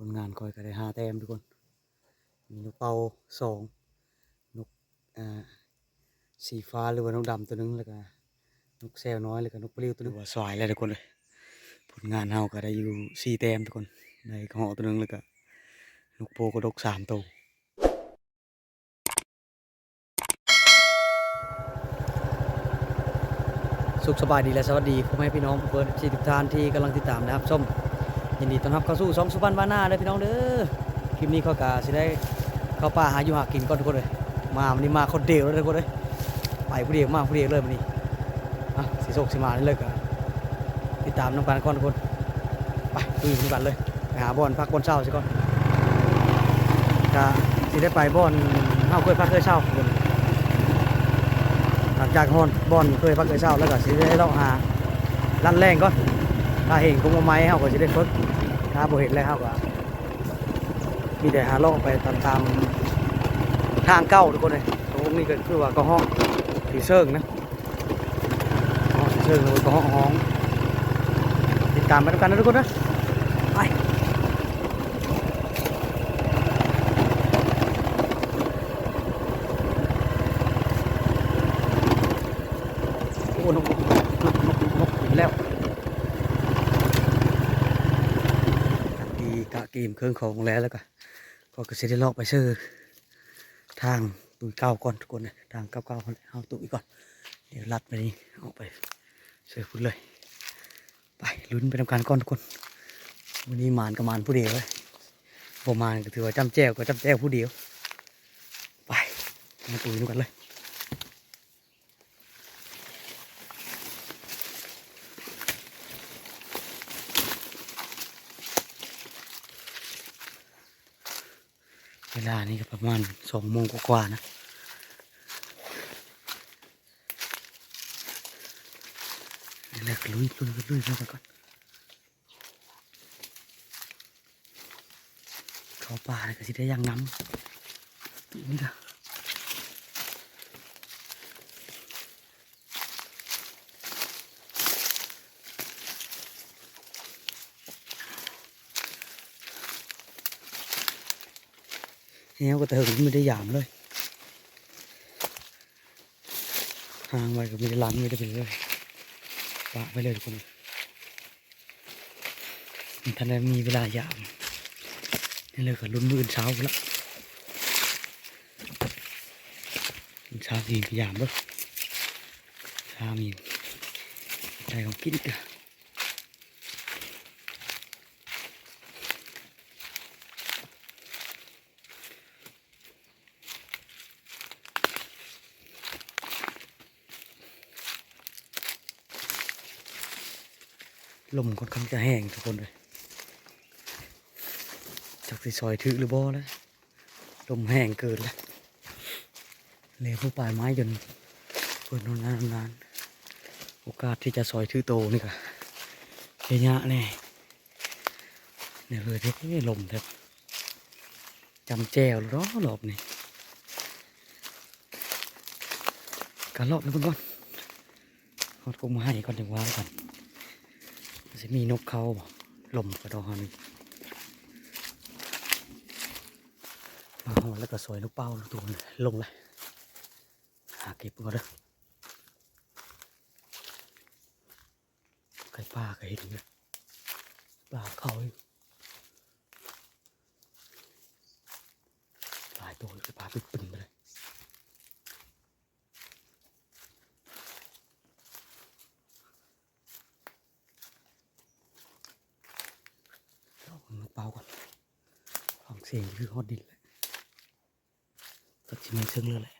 ผลงานคอยก็ได้ห้าแต้มทุกคน มีนกเป่าสองนกอ่าสีฟ้าหรือว่านกดำตัวหนึงแล้วก็นกแซวน้อยแล้วก็นกปลิวตัวหนึงว่าสวายแล้วทุกคนเลยผลงานเฮาก็ได้อยู่สี่แต้มทุกคนในกระเหอตัวหนึงแล้วก็นกโพกระดกสามตัวสุขสบายดีและสวัสดีพ่อแม่พี่น้องเพื่อนที่ทุกท่านที่กำลังติดตามนะครับส้ม ยินดีต้อนรับเข้าสู่สองสุพรรณวานาเลยพี่น้องเด้อคลิปนี้เขากาสิได้เข้าป่าหาอยู่หากินก่อนทุกคนเลยมาวันนี้มาคนเดียวเลยทุกคนเลยไปผู้เดียวมาผู้เดียวเลยวันนี้อะสิโศกสิมานี่เลยกันติดตามน้ำกันก่อนทุกคนไปดูอยู่กันเลยไปหาบอลพักบอลเช้าสิก่อนก็สิได้ไปบอลเฮาเคยพักเคยเช้าคนหลังจากฮอนบอลเคยพักเคยเช้าแล้วก็สิได้เลาะหาลั่นแรงก่อนถ้าเห็นคงมาไม้เฮาก็สิได้ฝึก ถ้าบ่เห็นแล้วเฮาก็มีแต่หาล่องไปตามตามทางเก้าทุกคนเลยตรงนี้ก็คือว่าก็ห้องสีเชิงนะห้องสีเชิงแล้วก็ห้องห้องติดตามไปด้วยกันนะทุกคนนะไปโอ้นกนกนกนกนกนกเห็นแล้วดี กะเกมเครื่องของแล้วแล้วก็ก็ก็สิได้ลาะไปซื้อทางตุยเก้าก่อนทุกคนนะทางเก้าเก้าเอาตุยก่อน เดี๋ยวลัดไปนี่เอาไปซื้อพุ่นเลย ไปลุ้นไปทำการก่อนทุกคนวันนี้มานกับมานผู้เดียวเลยบ่หมานก็ถือว่าจำแจ้วก็จำแจ้วผู้เดียว ไปมาตุยดูกันเลย ลานี่ก็ประมาณสองโมงกว่าๆนะเลิกลุยลุยลุยแล้วกันก่อนเขาป่าเลยก็สิได้ยังน้ำตีนี่ละ เฮียก็เติมไม่ได้ยามเลยทางไว้ก็ไม่ได้ล้างไม่ได้เป็นเลยปะไปเลยทุกคนท่านได้มีเวลายามนี่เลยก็ลุ้นมืออนเช้าไปแล้วเช้ามีพยายามด้วยเช้ามีใจของกินกัน ลมค่อนข้างจะแห้งทุกคนเลยจากสิซอยถือหรือบ่แล้วลมแห้งเกินแล้วเลยผู้ปลายไม้จนเปิดนานนานๆโอกาสที่จะซอยถือโตนี่ก็เยอะแน่เนี่ยเลยที่ลมแทบจำแจวล้อหลบนี่การรอบนะเพื่อนก่อนเขาคงมาให้ก่อนจังหวะก่อน จะมีนกเขาบ่ลมกระดอนมาหอแล้วก็สวยนกเป้าตัวลงเลยหาเก็บก่อนเด้ไก่ป่าไก่เห็นเลยป่าเขาอยู่หลายตัวเลยป่าเป็นๆไปเลย เอานกเป่าก่อนฟังเสียงคือฮอดดินเลยตัดชิมันเชิงเลยแหละ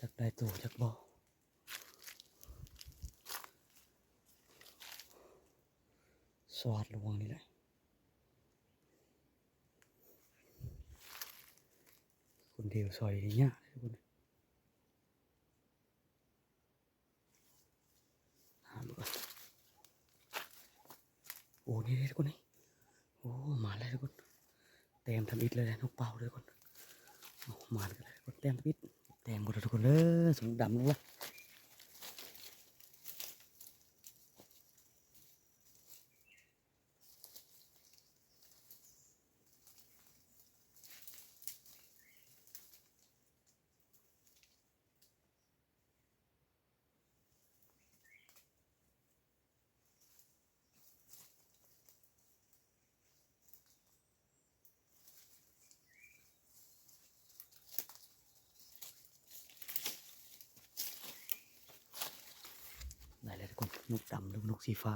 จากได้ตัวจากบ่อสวัสดระวังนี่แหละคนเดียวซอยอย่างเงี้ยทุกคนหาดูก่อน โอ้นี่ทุกคนนี่โอ้ มาแล้วทุกคนเต็มทำ อิดเลยนะนกเป่าเลยคนโอ้มานกันเลยคนเต็มทำอิดเต็มหมดเลยทุกคนเลยสุดดำเลย นกดำหรือนกสี ฟ้า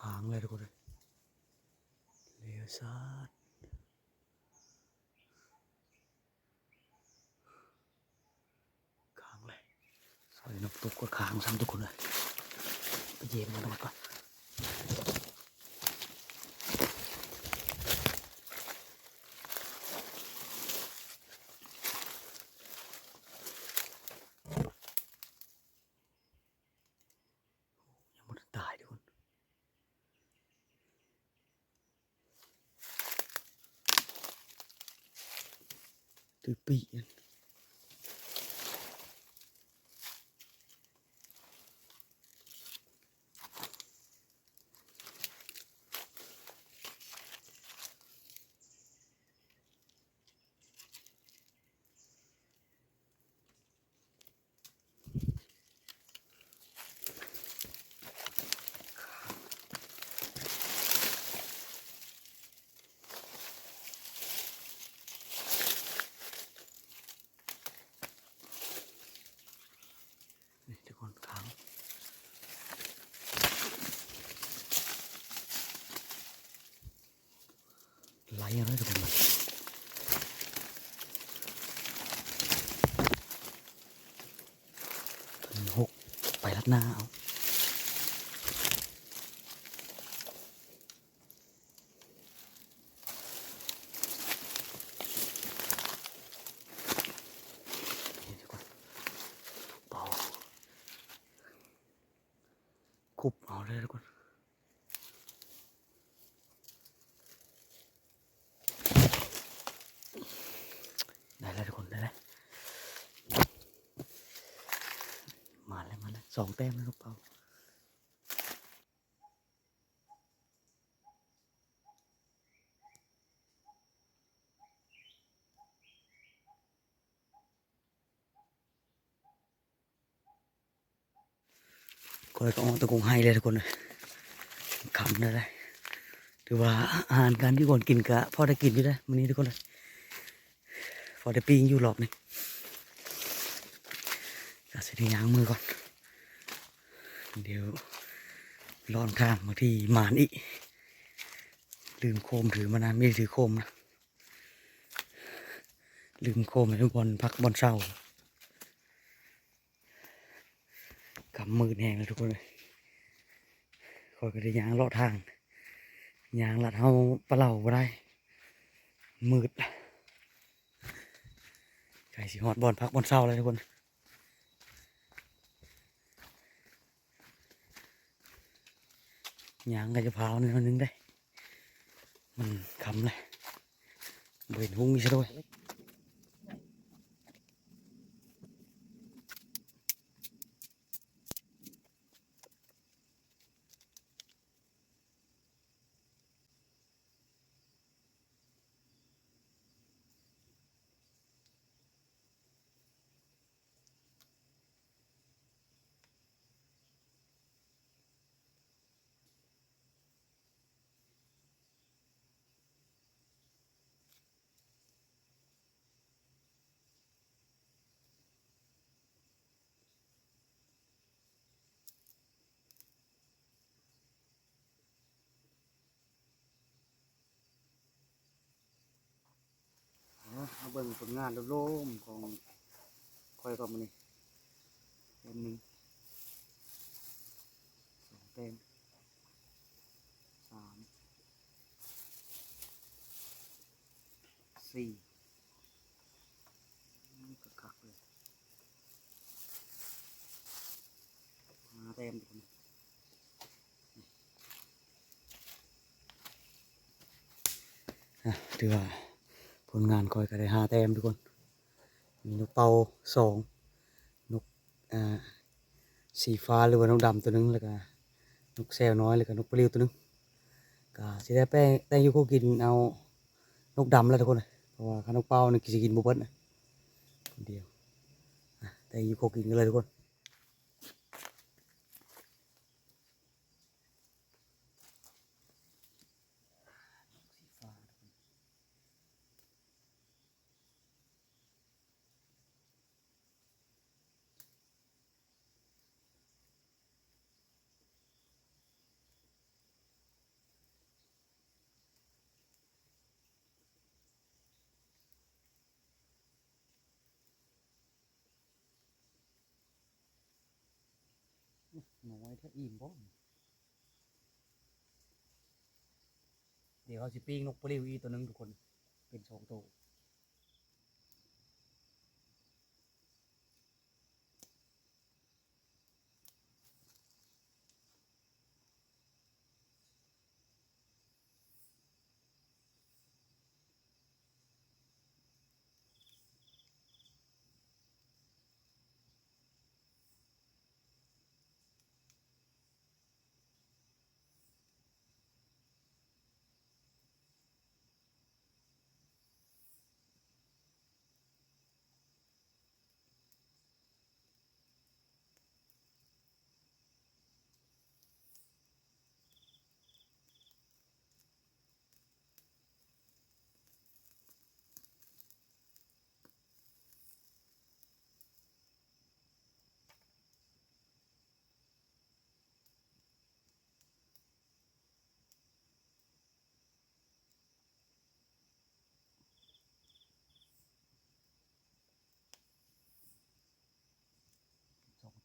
ค้างเลยทุกคนเลยเลี้ยวซ้ายค้างเลยสอยนกตุกก็ค้างซ้ำทุกคนเลยไปเยี่ยมมันก่อน ยังไม่ได้ตายทุกคนตือปีนั่นนี่ทุกคนค้าง ไหลอะไรทุกคนมันถึงหกไปลัดหน้าเอา นี่ทุกคนเบาคุบเอาเลยทุกคนได้แล้วทุกคนได้แล้วมาแล้วมาแล้ว สองแต้มแล้วลูกเปาก็เลยก็เอาตะกงให้เลยทุกคนเลยคำได้เลยถือว่าอาหารการที่คนกินกะพอได้กินอยู่ได้อวันนี้ทุกคนเลยพอได้ปิ้งอยู่หรอบนึงก็เสร็จยางมือก่อน เดี๋ยวร้อนข้างบางทีหมานอีกลืมโคมถือมานานไม่ได้ถือโคมนะ ลืมโคมให้ทุกคนพักบอลเศร้ากำมือแห้งแล้วทุกคนเลยคอยก็ได้ยางเลาะทางยางหลัดเฮาปลาเหล่าบ่ได้ มืดไก่สิฮอดบอลพักบอลเศร้าเลยทุกคน ยางก็จะพาวนิดนึงได้ มันคำเลยเบ็นหุ้งนี่ซะด้วย บิ่งผลงานโล่มๆของคอยกับมันนี่เต็มหนึ่งสองเต็มสามสี่อืมคักเลยห้าเต็มทุกคนอะถือว่า ลงานคอยก็ได้ห้าแต้มทุกคน มีนกเป่าสองนกอ่าสีฟ้าหรือว่านกดำตัวหนึงแล้วก็นกแซวน้อยแล้วก็นกปลิวตัวหนึงก็สิได้แป้งแต่อยู่คู่กินเอานกดำแล้วทุกคนเพราะว่าขนกเป่านี่สิกินบุเบิดนะคนเดียวแต่อยู่คู่กินกันเลยทุกคน อิ่มบ่เดี๋ยวเขาสิปิ้งนกปลิวอีตัวหนึงทุกคน เป็นสองตัว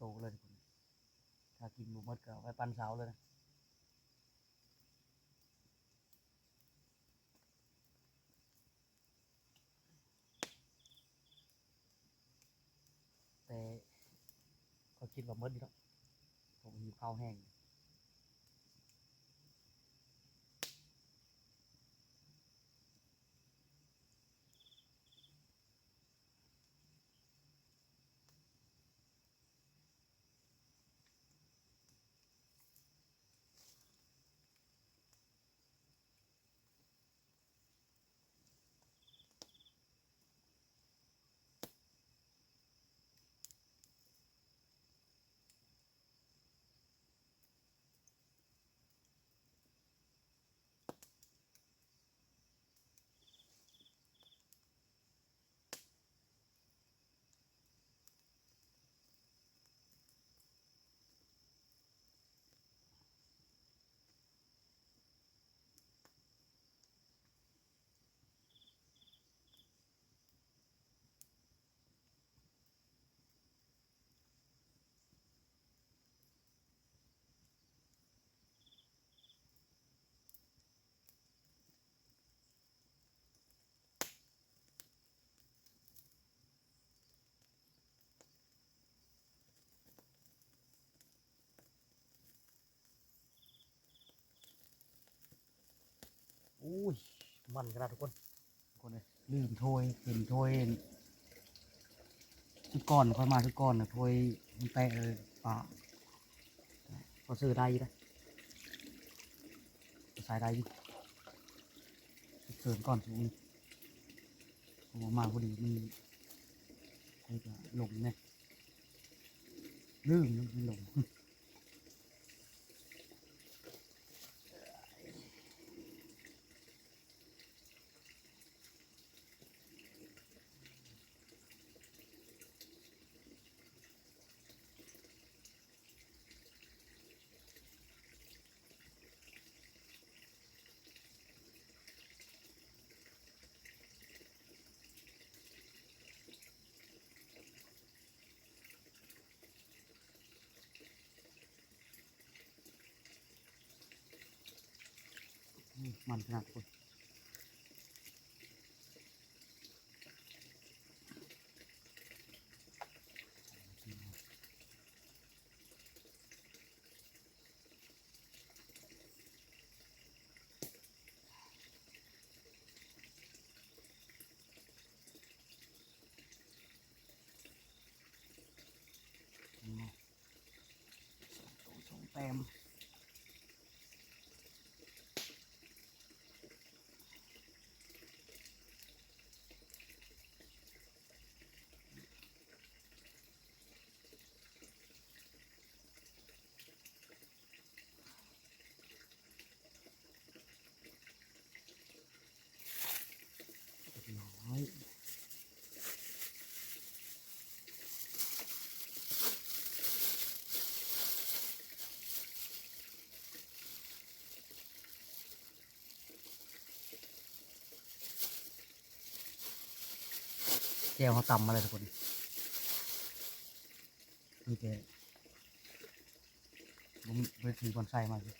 โตเลยทุกคนถ้ากินบุมดก็เอาไว้ปันเสาเลยนะแต่ก็คิดว่ามดดีแล้วผมหิวข้าวแห้ง อุ้ยมันขนาดทุกคนทุกคนเลยลืมถ้วยเห็นถ้วยชุดก่อนค่อยมาชุดก่อนนะถ้วยมันแตะเลยป่าพอซื้อได้ยี่นะใส่ได้อยี่เสริมก่อนสูงผมเอามาพอดีมันค่อยจะลงเนี่ยลืมมันลง มมันขนาดทุกคนอืมสองสองแต้ม น้อย แก้วเขาตำมาเลยทุกคนนี่แกผมไปถือบอนไซมาสิ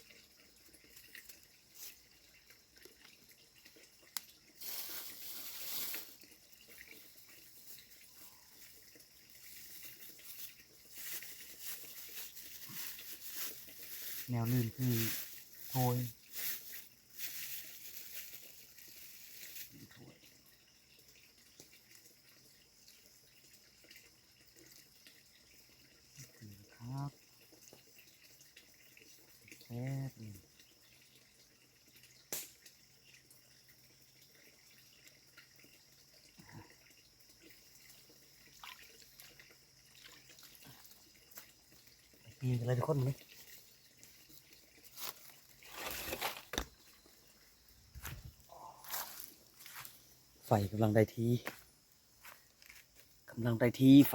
แนวลื่นคือโทยโทยนี่ครับแค่นี้ปีกันเลยทุก คนนี่ไฟกำลังได้ทีกำลังได้ทีไฟ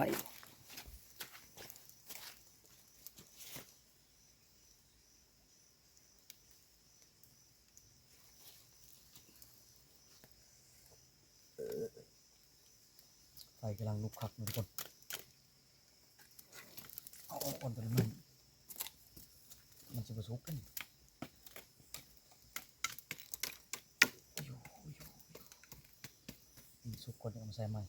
ไฟกำลังลุกคักนทุกคนเอาอ่อนตัวนี้ จะประสุกกันอยู่อยู่อยู่สุกคนเอามาใส่ใหม่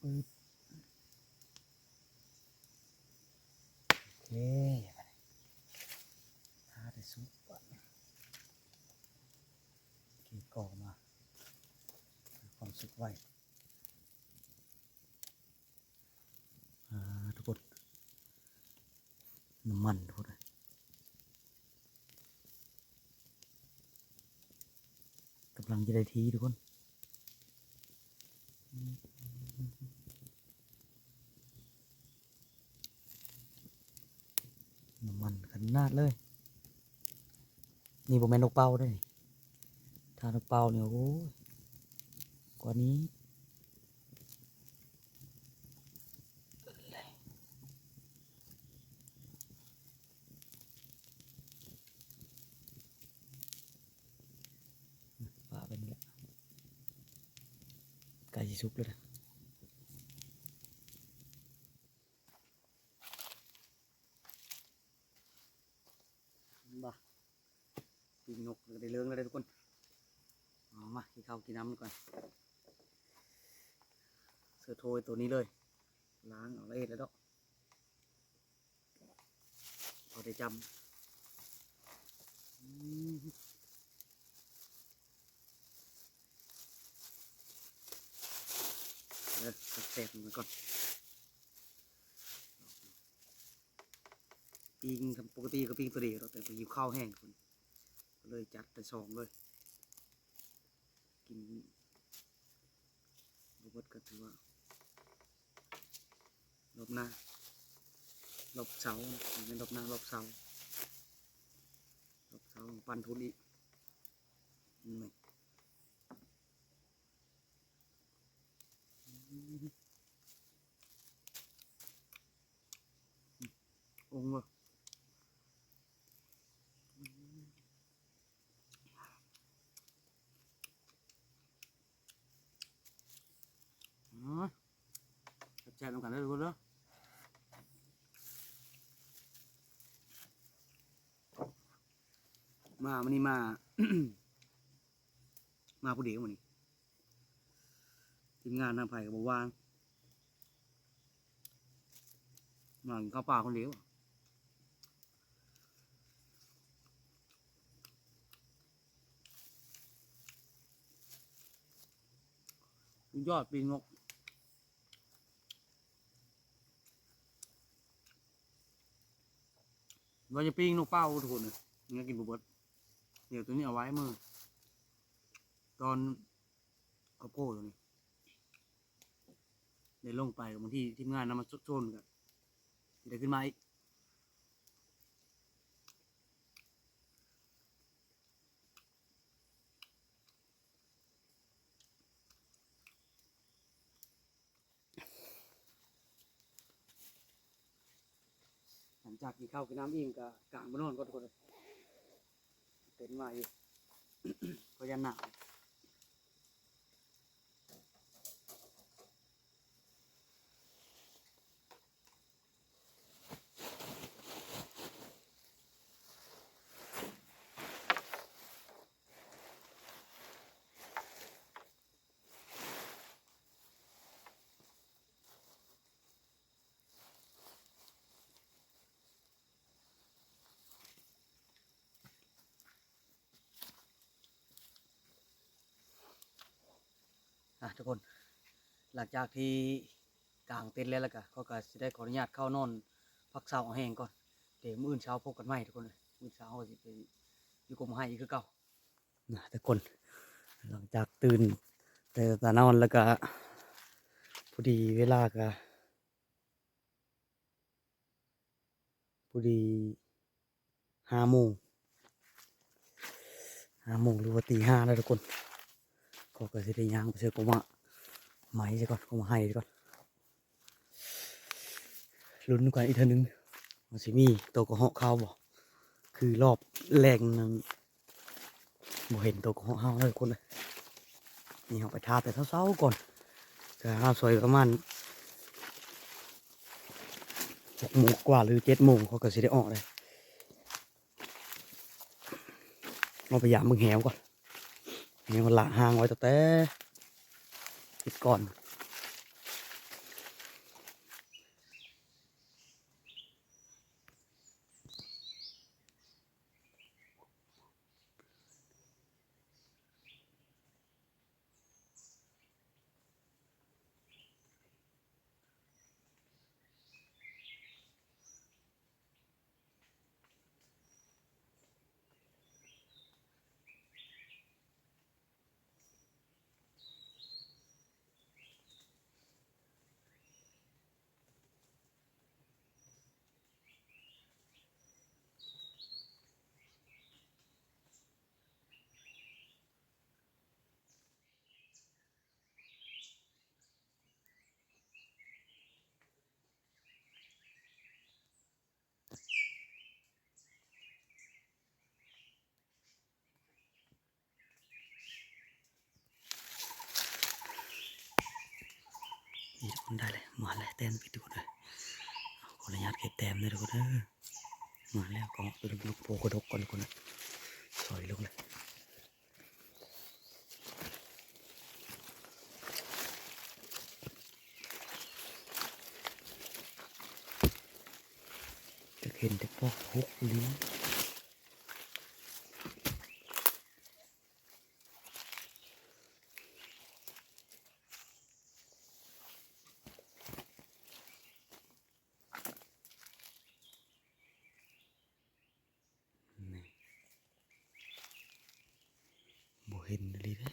ปึ๊บโอเคหาได้ซุปก่อนกีกอกมาความสุขไว้ทุกคนน้ำมันทุกคนกำลังจะได้ทีทุกคน น้ำมันขนาดเลย นี่ผมแม่นนกเป้าด้วยนี่ถ้านกเป้าเนี่ยโอ้ยกว่านี้ปลาเป็นนี้แหละไก่สิสุกเลยนะบ้าปีนกได้เรื่องเลยทุกคนเอา มากินข้าวกินน้ำก่อน เสือโทยตัวนี้เลย ล้างเอาละเอียดแล้วดอกพอได้จำเดี๋ยวเสร็จมันก่อนปิงปกติก็ปิงตัวเดียวแต่ไปหิวข้าวแห้งคนเลยจัดไปสองเลย กินบวบก็ถือว่าหลบหน้าหลบเสาไม่หลบหน้าหลบเสาหลบเสาปันทุนอีกนี่องเลยอ๋อแซ่ บๆต้องกันได้ทุกคนเด้อมามันนี่มา มาผู้เดียวมันนี่ทีมงานทางไผ่กับบอกว่างมากินข้าวปลาคนเดียวยอดปีนก เราจะปิ้งนกเป้าทุกคนเลยงั้นกินบุบดเดี๋ยวตัวนี้เอาไว้มือ ตอนกระโก้ตรงนี้ในลงไปบางที่ทีมงานนำมาโซนกันเด้ขึ้นมาอีก จากกินข้าวกินน้ำอิ่มก็กลางบนนอนก็ทุกคนเป็นมาอยู่ ก็ยันหนาว ทุกคน หลังจากที่กลางเต็นท์แล้วล้วก็เขาก็สิได้ขออนุญาตเข้านอนพักเช้าแห้งก่อนเดี๋ยวมื้อเช้าพบกันใหม่ทุกคนเมื้อเช้าเราสิไปอยู่กรมให้อีกคือเก่านะทุกคน หลังจากตื่นแต่ตานอนแล้วก็พอดีเวลาก็พอดีห้าโมงห้าโมงหรือว่าตีห้าแล้วทุกคน ก็ก็สิได้ย่างไปเชื่อกูมาไหมซะก่อนกูมาให้ซะก่อนลุ้นกันอีกท่านึงมันสิมีตัวกระหาะเข้าบ่คือรอบแรกนั้นบ่เห็นตัวกระหาะเข้าเลยคนเลยนี่เอาไปทาแต่เช้าๆก่อนแต่ห้าสวยประมาณหกโมงกว่าหรือเจ็ดโมงเขาก็สิได้ออกเลยเอาไปยามมึงแหวก่อน นี่มันละห่างไว้ตั้งแต่ปิดก่อน คนได้เลยมาแล้วแต้มปิดทุกคนเลยขออนุญาตเก็บแต้มเลยทุกคนเด้อมาแล้วก็ลูกโปกระดกก่อนทุกคนนะสอยลงเลยจะเห็นแต่พวกฮุกลิ้นบ่ เห็นเลยเด้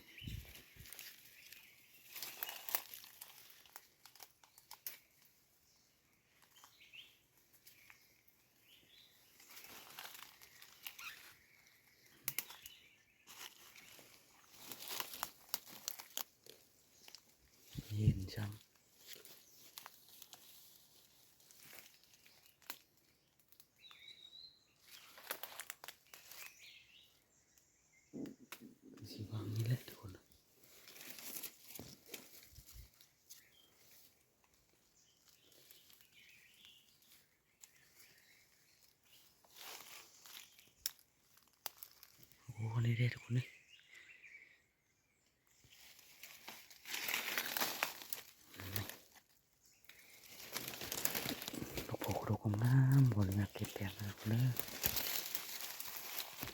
เย็นจังสิวางนี่แหละทุกคนโอ้นี่ เด้ทุกคนนี่นกโพกระดกงามๆบนงาเก็บแต้มนะคนเด้อ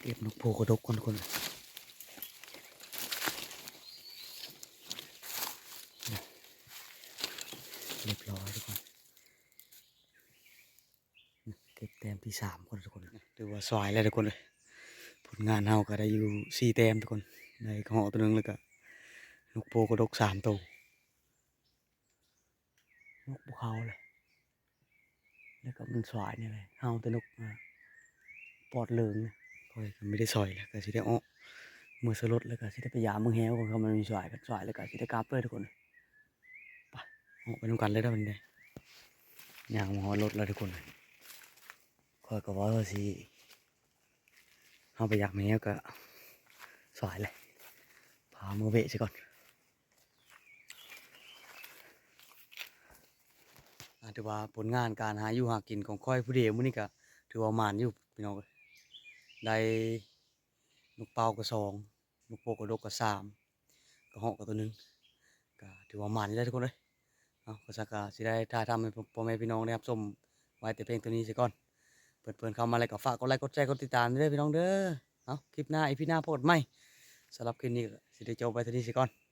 เก็บนกโพกระดกคนคนเรียบร้อยทุกคนเก็บแต้มที่สามคนทุกคนถือว่าสวยแล้วทุกคนเลย ลงานเฮาก็ได้อยู่สี่แต้มทุกคนในกระเหาตัวนึงแล้วก็นกโพกระดกสามตัวนกภูเขาเลยแล้วก็มันสวายนี่เลยเฮาแต่นกปอดเหลืองนะคอยก็ไม่ได้ซอยแล้วก็สิได้อ้อมือสลดแล้วก็สิได้ไปยามมือแฮวของเขามันมีสวยกันสวยแล้วก็สิได้กลับเลยทุกคนไปออกไปทำกันเลยได้วันนี้ย่างหัวรถแล้วทุกคนคอยก็ว่าสิ เฮาไปอยากแมวก็สายเลยพามือเบะซะก่อนถือว่าผลงานการหาอยู่หากินของค่อยผู้เดียวมื้อนี้ก็ถือว่ามานอยู่พี่น้องเอ้ยได้นกเป่าก็สองนกโปกกระดกก็สามกระเหาะก็ตัวหนึงก็ถือว่ามานอยู่แล้วทุกคนเลยเอาก็สักก็สิได้ถ่ายทำให้พ่อแม่พี่น้องได้รับชมไว้แต่เพียงตัวนี้ซะก่อน เปิดๆเข้ามาอะไรก็ฝากกดไลค์กดแชร์กดติดตามด้วยเด้อพี่น้องเด้อเอาคลิปหน้าอีพีหน้าพดไหม่สำหรับคลิปนี้สิเดโจบไปเท่านี้ซะก่อน